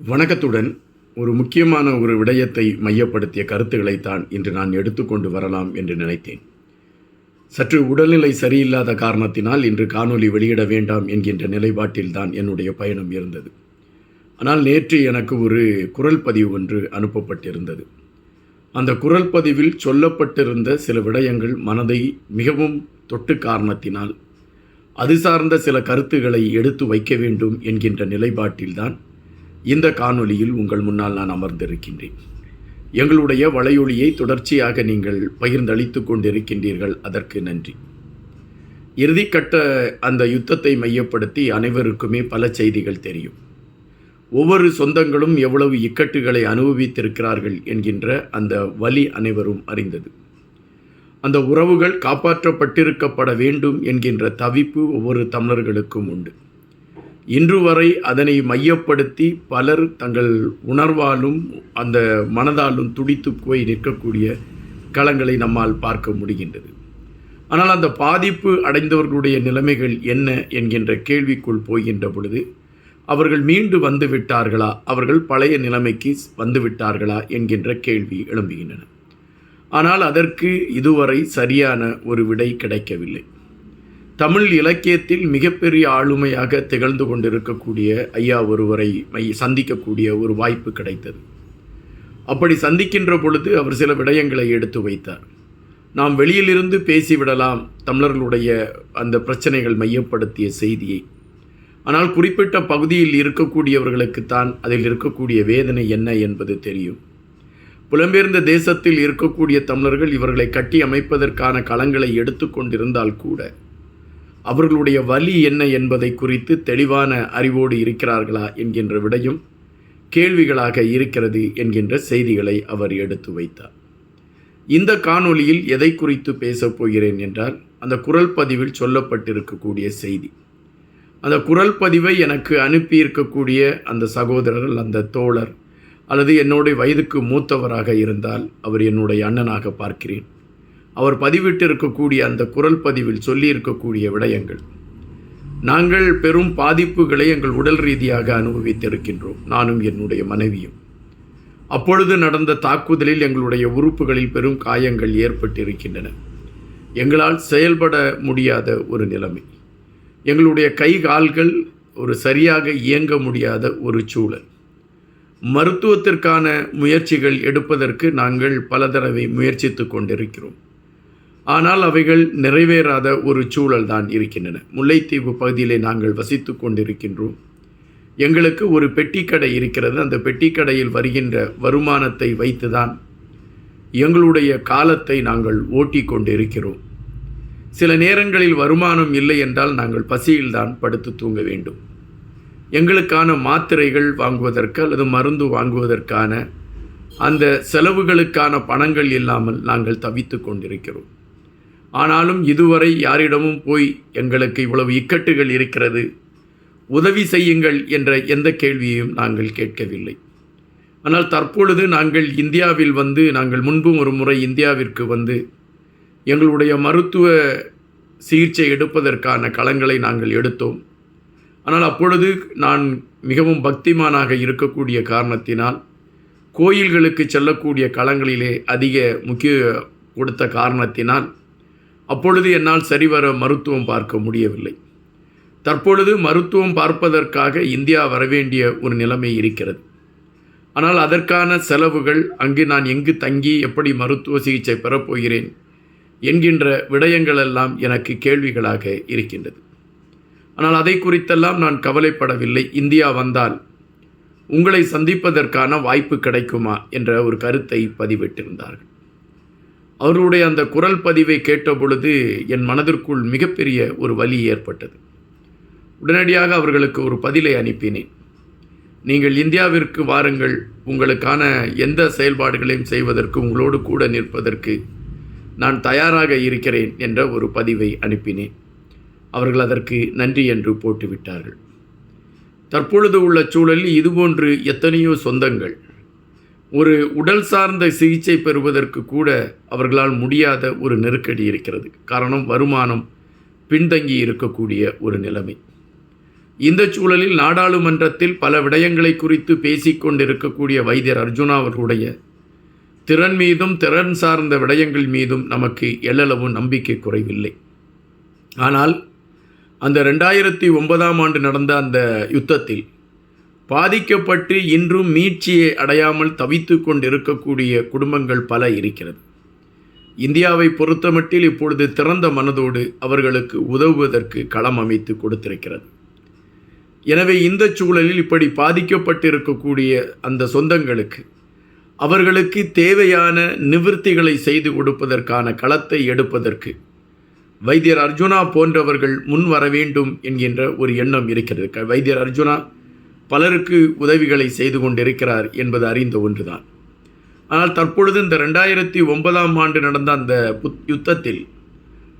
வணக்கத்துடன் ஒரு முக்கியமான ஒரு விடயத்தை மையப்படுத்திய கருத்துக்களைத்தான் இன்று நான் எடுத்துக்கொண்டு வரலாம் என்று நினைத்தேன். சற்று உடல்நிலை சரியில்லாத காரணத்தினால் இன்று காணொளி வெளியிட வேண்டாம் என்கின்ற நிலைப்பாட்டில்தான் என்னுடைய பயணம் இருந்தது. ஆனால் நேற்று எனக்கு ஒரு குரல் பதிவு ஒன்று அனுப்பப்பட்டிருந்தது. அந்த குரல் பதிவில் சொல்லப்பட்டிருந்த சில விடயங்கள் மனதை மிகவும் தொட்டு காரணத்தினால் அது சார்ந்த சில கருத்துக்களை எடுத்து வைக்க வேண்டும் என்கின்ற நிலைப்பாட்டில்தான் இந்த காணொலியில் உங்கள் முன்னால் நான் அமர்ந்திருக்கின்றேன். எங்களுடைய வலையொலியை தொடர்ச்சியாக நீங்கள் பகிர்ந்தளித்து கொண்டிருக்கின்றீர்கள். அதற்கு நன்றி. இறுதிக்கட்ட அந்த யுத்தத்தை மையப்படுத்தி அனைவருக்குமே பல செய்திகள் தெரியும். ஒவ்வொரு சொந்தங்களும் எவ்வளவு இக்கட்டுகளை அனுபவித்திருக்கிறார்கள் என்கின்ற அந்த வலி அனைவரும் அறிந்தது. அந்த உறவுகள் காப்பாற்றப்பட்டிருக்கப்பட வேண்டும் என்கின்ற தவிப்பு ஒவ்வொரு தமிழர்களுக்கும் உண்டு. இன்று வரை அதனை மையப்படுத்தி பலர் தங்கள் உணர்வாலும் அந்த மனதாலும் துடித்து போய் நிற்கக்கூடிய களங்களை நம்மால் பார்க்க முடிகின்றது. ஆனால் அந்த பாதிப்பு அடைந்தவர்களுடைய நிலைமைகள் என்ன என்கின்ற கேள்விக்குள் போகின்ற பொழுது அவர்கள் மீண்டு வந்து விட்டார்களா? அவர்கள் பழைய நிலைமைக்கு வந்து விட்டார்களா? என்கின்ற கேள்வி எழும்புகின்றன. ஆனால் அதற்கு இதுவரை சரியான ஒரு விடை கிடைக்கவில்லை. தமிழ் இலக்கியத்தில் மிகப்பெரிய ஆளுமையாக திகழ்ந்து கொண்டிருக்கக்கூடிய ஐயா ஒருவரை மை சந்திக்கக்கூடிய ஒரு வாய்ப்பு கிடைத்தது. அப்படி சந்திக்கின்ற பொழுது அவர் சில விடயங்களை எடுத்து வைத்தார். நாம் வெளியிலிருந்து பேசிவிடலாம் தமிழர்களுடைய அந்த பிரச்சனைகள் மையப்படுத்திய செய்தியை. ஆனால் குறிப்பிட்ட பகுதியில் இருக்கக்கூடியவர்களுக்குத்தான் அதில் இருக்கக்கூடிய வேதனை என்ன என்பது தெரியும். புலம்பெயர்ந்த தேசத்தில் இருக்கக்கூடிய தமிழர்கள் இவர்களை கட்டி அமைப்பதற்கான களங்களை எடுத்துக்கொண்டிருந்தால் கூட அவர்களுடைய வலி என்ன என்பதை குறித்து தெளிவான அறிவோடு இருக்கிறார்களா என்கின்ற விடையும் கேள்விகளாக இருக்கிறது என்கின்ற செய்திகளை அவர் எடுத்து வைத்தார். இந்த காணொளியில் எதை குறித்து பேசப் போகிறேன் என்றால் அந்த குரல் பதிவில் சொல்லப்பட்டிருக்கக்கூடிய செய்தி. அந்த குரல் பதிவை எனக்கு அனுப்பியிருக்கக்கூடிய அந்த சகோதரர் அந்த தோழர் அல்லது என்னுடைய வயதுக்கு மூத்தவராக இருந்தால் அவர் என்னுடைய அண்ணனாக பார்க்கிறேன். அவர் பதிவிட்டிருக்கக்கூடிய அந்த குரல் பதிவில் சொல்லியிருக்கக்கூடிய விடயங்கள். நாங்கள் பெரும் பாதிப்புகளை எங்கள் உடல் ரீதியாக அனுபவித்திருக்கின்றோம் நானும் என்னுடைய மனைவியும். அப்பொழுது நடந்த தாக்குதலில் எங்களுடைய உறுப்புகளில் பெரும் காயங்கள் ஏற்பட்டிருக்கின்றன. எங்களால் செயல்பட முடியாத ஒரு நிலைமை. எங்களுடைய கை கால்கள் ஒரு சரியாக இயங்க முடியாத ஒரு சூழல். மருத்துவத்திற்கான முயற்சிகள் எடுப்பதற்கு நாங்கள் பல தடவை முயற்சித்து கொண்டிருக்கிறோம். ஆனால் அவைகள் நிறைவேறாத ஒரு சூழல் தான் இருக்கின்றன. முல்லைத்தீவு பகுதியிலே நாங்கள் வசித்து கொண்டிருக்கின்றோம். எங்களுக்கு ஒரு பெட்டிக்கடை இருக்கிறது. அந்த பெட்டிக்கடையில் வருகின்ற வருமானத்தை வைத்துதான் எங்களுடைய காலத்தை நாங்கள் ஓட்டி கொண்டிருக்கிறோம். சில நேரங்களில் வருமானம் இல்லை என்றால் நாங்கள் பசியில்தான் படுத்து தூங்க வேண்டும். எங்களுக்கான மாத்திரைகள் வாங்குவதற்கு அல்லது மருந்து வாங்குவதற்கான அந்த செலவுகளுக்கான பணங்கள் இல்லாமல் நாங்கள் தவித்து கொண்டிருக்கிறோம். ஆனாலும் இதுவரை யாரிடமும் போய் எங்களுக்கு இவ்வளவு இக்கட்டுகள் இருக்கிறது? உதவி செய்யுங்கள் என்ற எந்த கேள்வியையும் நாங்கள் கேட்கவில்லை. ஆனால் தற்பொழுது நாங்கள் இந்தியாவில் வந்து நாங்கள் முன்பும் ஒரு முறை இந்தியாவிற்கு வந்து எங்களுடைய மருத்துவ சிகிச்சை எடுப்பதற்கான களங்களை நாங்கள் எடுத்தோம். ஆனால் அப்பொழுது நான் மிகவும் பக்திமானாக இருக்கக்கூடிய காரணத்தினால் கோயில்களுக்கு செல்லக்கூடிய களங்களிலே அதிக முக்கிய கொடுத்த காரணத்தினால் அப்பொழுது என்னால் சரிவர மருத்துவம் பார்க்க முடியவில்லை. தற்பொழுது மருத்துவம் பார்ப்பதற்காக இந்தியா வரவேண்டிய ஒரு நிலைமை இருக்கிறது. ஆனால் அதற்கான செலவுகள் அங்கு நான் எங்கு தங்கி எப்படி மருத்துவ சிகிச்சை பெறப்போகிறேன் என்கின்ற விடயங்களெல்லாம் எனக்கு கேள்விகளாக இருக்கின்றது. ஆனால் அதை குறித்தெல்லாம் நான் கவலைப்படவில்லை. இந்தியா வந்தால் உங்களை சந்திப்பதற்கான வாய்ப்பு கிடைக்குமா? என்ற ஒரு கருத்தை பதிவிட்டிருந்தார்கள். அவர்களுடைய அந்த குரல் பதிவை கேட்ட பொழுது என் மனதிற்குள் மிகப்பெரிய ஒரு வலி ஏற்பட்டது. உடனடியாக அவர்களுக்கு ஒரு பதிலை அனுப்பினேன். நீங்கள் இந்தியாவிற்கு வாருங்கள். உங்களுக்கான எந்த செயல்பாடுகளையும் செய்வதற்கு உங்களோடு கூட நிற்பதற்கு நான் தயாராக இருக்கிறேன் என்ற ஒரு பதிவை அனுப்பினேன். அவர்கள் அதற்கு நன்றி என்று போட்டுவிட்டார்கள். தற்பொழுது உள்ள சூழலில் இதுபோன்று எத்தனையோ சொந்தங்கள் ஒரு உடல் சார்ந்த சிகிச்சை பெறுவதற்கு கூட அவர்களால் முடியாத ஒரு நெருக்கடி இருக்கிறது. காரணம் வருமானம் பின்தங்கி இருக்கக்கூடிய ஒரு நிலைமை. இந்த சூழலில் நாடாளுமன்றத்தில் பல விடயங்களை குறித்து பேசிக்கொண்டிருக்கக்கூடிய வைத்தியர் அர்ஜுனா அவர்களுடைய திறன் மீதும் திறன் சார்ந்த விடயங்கள் மீதும் நமக்கு எல்லளவு நம்பிக்கை குறைவில்லை. ஆனால் அந்த ரெண்டாயிரத்தி ஒன்பதாம் ஆண்டு நடந்த அந்த யுத்தத்தில் பாதிக்கப்பட்டு இன்றும் மீட்சியை அடையாமல் தவித்து கொண்டிருக்கக்கூடிய குடும்பங்கள் பல இருக்கிறது. இந்தியாவை பொறுத்தமட்டில் இப்பொழுது திறந்த மனதோடு அவர்களுக்கு உதவுவதற்கு களம் அமைத்து கொடுத்திருக்கிறது. எனவே இந்த சூழலில் இப்படி பாதிக்கப்பட்டிருக்கக்கூடிய அந்த சொந்தங்களுக்கு அவர்களுக்கு தேவையான நிவர்த்திகளை செய்து கொடுப்பதற்கான களத்தை எடுப்பதற்கு வைத்தியர் அர்ஜுனா போன்றவர்கள் முன் வர வேண்டும் என்கின்ற ஒரு எண்ணம் இருக்கிறது. க- வைத்தியர் அர்ஜுனா பலருக்கு உதவிகளை செய்து கொண்டிருக்கிறார் என்பது அறிந்த ஒன்றுதான். ஆனால் தற்பொழுது இந்த ரெண்டாயிரத்தி ஒன்பதாம் ஆண்டு நடந்த அந்த புத்- யுத்தத்தில்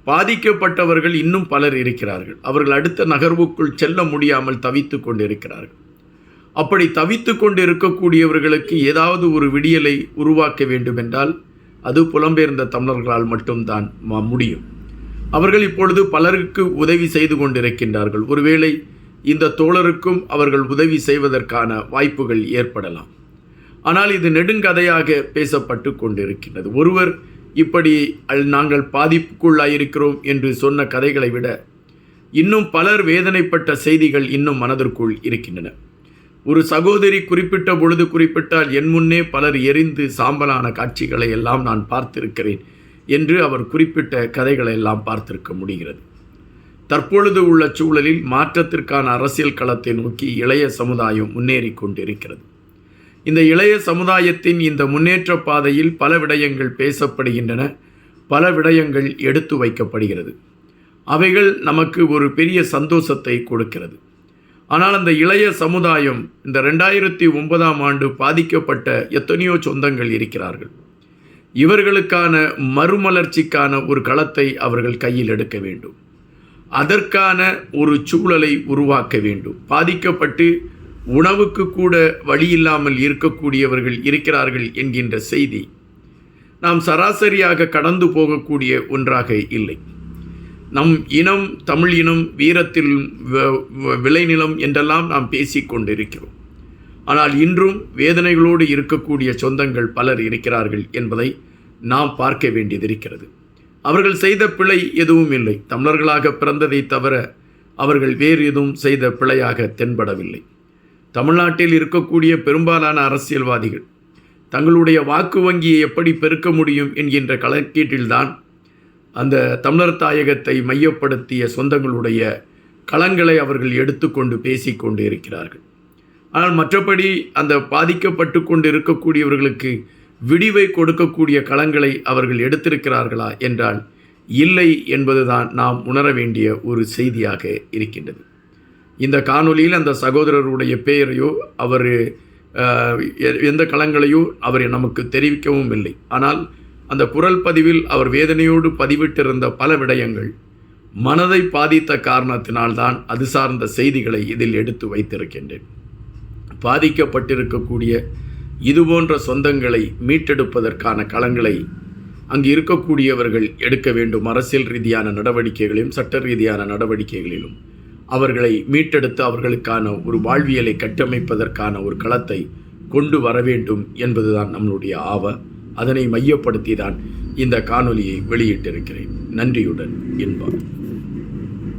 பாதிக்கப்பட்டவர்கள் இன்னும் பலர் இருக்கிறார்கள். அவர்கள் அடுத்த நகர்வுக்குள் செல்ல முடியாமல் தவித்து கொண்டிருக்கிறார்கள். அப்படி தவித்து கொண்டு இருக்கக்கூடியவர்களுக்கு ஏதாவது ஒரு விடியலை உருவாக்க வேண்டுமென்றால் அது புலம்பெயர்ந்த தமிழர்களால் மட்டும்தான் முடியும். அவர்கள் இப்பொழுது பலருக்கு உதவி செய்து கொண்டிருக்கின்றார்கள். ஒருவேளை இந்த தோழருக்கும் அவர்கள் உதவி செய்வதற்கான வாய்ப்புகள் ஏற்படலாம். ஆனால் இது நெடுங்கதையாக பேசப்பட்டு கொண்டிருக்கின்றது. ஒருவர் இப்படி நாங்கள் பாதிப்புக்குள்ளாயிருக்கிறோம் என்று சொன்ன கதைகளை விட இன்னும் பலர் வேதனைப்பட்ட செய்திகள் இன்னும் மனதிற்குள் இருக்கின்றன. ஒரு சகோதரி குறிப்பிட்ட பொழுது குறிப்பிட்டால் என் முன்னே பலர் எரிந்து சாம்பலான காட்சிகளை எல்லாம் நான் பார்த்திருக்கிறேன் என்று அவர் குறிப்பிட்ட கதைகளை எல்லாம் பார்த்திருக்க முடிகிறது. தற்பொழுது உள்ள சூழலில் மாற்றத்திற்கான அரசியல் களத்தை நோக்கி இளைய சமுதாயம் முன்னேறி கொண்டிருக்கிறது. இந்த இளைய சமுதாயத்தின் இந்த முன்னேற்ற பாதையில் பல விடயங்கள் பேசப்படுகின்றன பல விடயங்கள் எடுத்து வைக்கப்படுகிறது. அவைகள் நமக்கு ஒரு பெரிய சந்தோஷத்தை கொடுக்கிறது. ஆனால் அந்த இளைய சமுதாயம் இந்த ரெண்டாயிரத்தி ஒன்பதாம் ஆண்டு பாதிக்கப்பட்ட எத்தனையோ சொந்தங்கள் இருக்கிறார்கள். இவர்களுக்கான மறுமலர்ச்சிக்கான ஒரு களத்தை அவர்கள் கையில் எடுக்க வேண்டும். அதற்கான ஒரு சூழலை உருவாக்க வேண்டும். பாதிக்கப்பட்டு உணவுக்கு கூட வழியில்லாமல் இருக்கக்கூடியவர்கள் இருக்கிறார்கள் என்கின்ற செய்தி நாம் சராசரியாக கடந்து போகக்கூடிய ஒன்றாக இல்லை. நம் இனம் தமிழ் இனம் வீரத்தில் வ- விளைநிலம் என்றெல்லாம் நாம் பேசிக் கொண்டிருக்கிறோம். ஆனால் இன்றும் வேதனைகளோடு இருக்கக்கூடிய சொந்தங்கள் பலர் இருக்கிறார்கள் என்பதை நாம் பார்க்க வேண்டியதிருக்கிறது அவர்கள் செய்த பிழை எதுவும் இல்லை. தமிழர்களாக பிறந்ததை தவிர அவர்கள் வேறு எதுவும் செய்த பிழையாக தென்படவில்லை. தமிழ்நாட்டில் இருக்கக்கூடிய பெரும்பாலான அரசியல்வாதிகள் தங்களுடைய வாக்கு வங்கியை எப்படி பெருக்க முடியும் என்கின்ற கணக்கீட்டில்தான் அந்த தமிழர் தாயகத்தை மையப்படுத்திய சொந்தங்களுடைய களங்களை அவர்கள் எடுத்துக்கொண்டு பேசிக்கொண்டு இருக்கிறார்கள் ஆனால் மற்றபடி அந்த பாதிக்கப்பட்டு கொண்டு இருக்கக்கூடியவர்களுக்கு விடிவை கொடுக்கக்கூடிய களங்களை அவர்கள் எடுத்திருக்கிறார்களா என்றால் இல்லை என்பதுதான் நாம் உணர வேண்டிய ஒரு செய்தியாக இருக்கின்றது. இந்த காணொளியில் அந்த சகோதரருடைய பெயரையோ அவர் எ- எந்த களங்களையோ அவர் நமக்கு தெரிவிக்கவும் இல்லை. ஆனால் அந்த குரல் பதிவில் அவர் வேதனையோடு பதிவிட்டிருந்த பல விடயங்கள் மனதை பாதித்த காரணத்தினால்தான் அது சார்ந்த செய்திகளை இதில் எடுத்து வைத்திருக்கின்றேன். பாதிக்கப்பட்டிருக்கக்கூடிய இதுபோன்ற சொந்தங்களை மீட்டெடுப்பதற்கான களங்களை அங்கு இருக்கக்கூடியவர்கள் எடுக்க வேண்டும். அரசியல் ரீதியான நடவடிக்கைகளிலும் சட்ட ரீதியான நடவடிக்கைகளிலும் அவர்களை மீட்டெடுத்து அவர்களுக்கான ஒரு வாழ்வியலை கட்டமைப்பதற்கான ஒரு களத்தை கொண்டு வர வேண்டும் என்பதுதான் நம்மளுடைய ஆவ. அதனை மையப்படுத்தி தான் இந்த காணொலியை வெளியிட்டிருக்கிறேன். நன்றியுடன் என்பார்